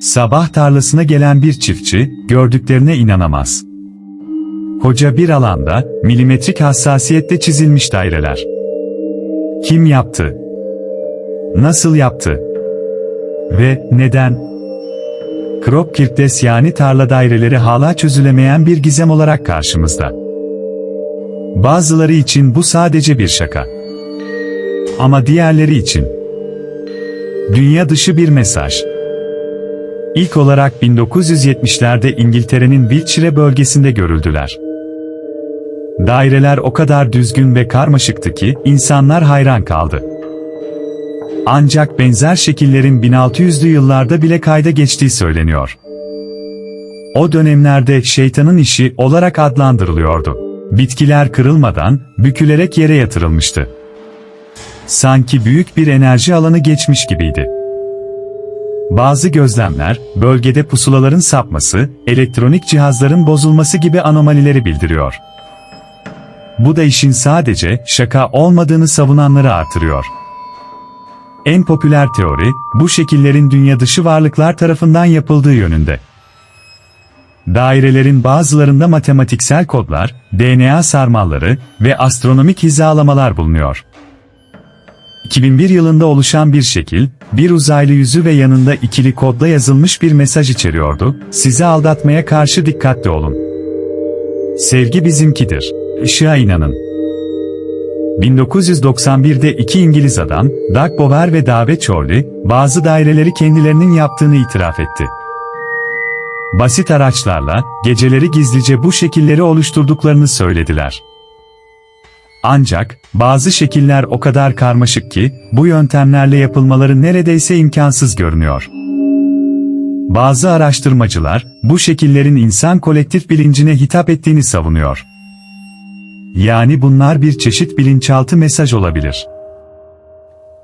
Sabah tarlasına gelen bir çiftçi, gördüklerine inanamaz. Koca bir alanda, milimetrik hassasiyetle çizilmiş daireler. Kim yaptı? Nasıl yaptı? Ve neden? Kropkirktes yani tarla daireleri hala çözülemeyen bir gizem olarak karşımızda. Bazıları için bu sadece bir şaka. Ama diğerleri için dünya dışı bir mesaj. İlk olarak 1970'lerde İngiltere'nin Wiltshire bölgesinde görüldüler. Daireler o kadar düzgün ve karmaşıktı ki insanlar hayran kaldı. Ancak benzer şekillerin 1600'lü yıllarda bile kayda geçtiği söyleniyor. O dönemlerde şeytanın işi olarak adlandırılıyordu. Bitkiler kırılmadan, bükülerek yere yatırılmıştı. Sanki büyük bir enerji alanı geçmiş gibiydi. Bazı gözlemler, bölgede pusulaların sapması, elektronik cihazların bozulması gibi anomalileri bildiriyor. Bu da işin sadece şaka olmadığını savunanları artırıyor. En popüler teori, bu şekillerin dünya dışı varlıklar tarafından yapıldığı yönünde. Dairelerin bazılarında matematiksel kodlar, DNA sarmalları ve astronomik hizalamalar bulunuyor. 2001 yılında oluşan bir şekil, bir uzaylı yüzü ve yanında ikili kodla yazılmış bir mesaj içeriyordu, sizi aldatmaya karşı dikkatli olun. Sevgi bizimkidir. Işığa inanın. 1991'de iki İngiliz adam, Doug Bower ve Dave Chorley, bazı daireleri kendilerinin yaptığını itiraf etti. Basit araçlarla, geceleri gizlice bu şekilleri oluşturduklarını söylediler. Ancak, bazı şekiller o kadar karmaşık ki, bu yöntemlerle yapılmaları neredeyse imkansız görünüyor. Bazı araştırmacılar, bu şekillerin insan kolektif bilincine hitap ettiğini savunuyor. Yani bunlar bir çeşit bilinçaltı mesaj olabilir.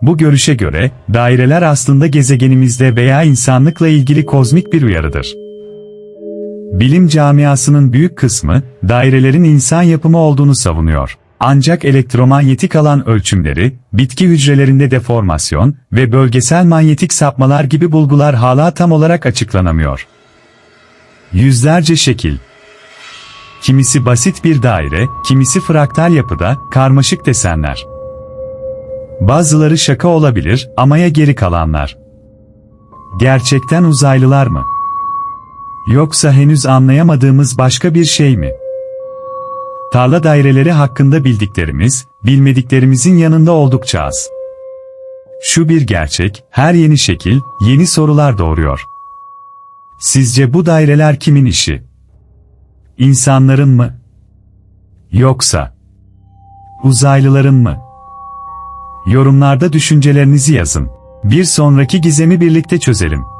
Bu görüşe göre, daireler aslında gezegenimizde veya insanlıkla ilgili kozmik bir uyarıdır. Bilim camiasının büyük kısmı, dairelerin insan yapımı olduğunu savunuyor. Ancak elektromanyetik alan ölçümleri, bitki hücrelerinde deformasyon ve bölgesel manyetik sapmalar gibi bulgular hala tam olarak açıklanamıyor. Yüzlerce şekil. Kimisi basit bir daire, kimisi fraktal yapıda, karmaşık desenler. Bazıları şaka olabilir ama ya geri kalanlar? Gerçekten uzaylılar mı? Yoksa henüz anlayamadığımız başka bir şey mi? Tarla daireleri hakkında bildiklerimiz, bilmediklerimizin yanında oldukça az. Şu bir gerçek, her yeni şekil, yeni sorular doğuruyor. Sizce bu daireler kimin işi? İnsanların mı? Yoksa uzaylıların mı? Yorumlarda düşüncelerinizi yazın. Bir sonraki gizemi birlikte çözelim.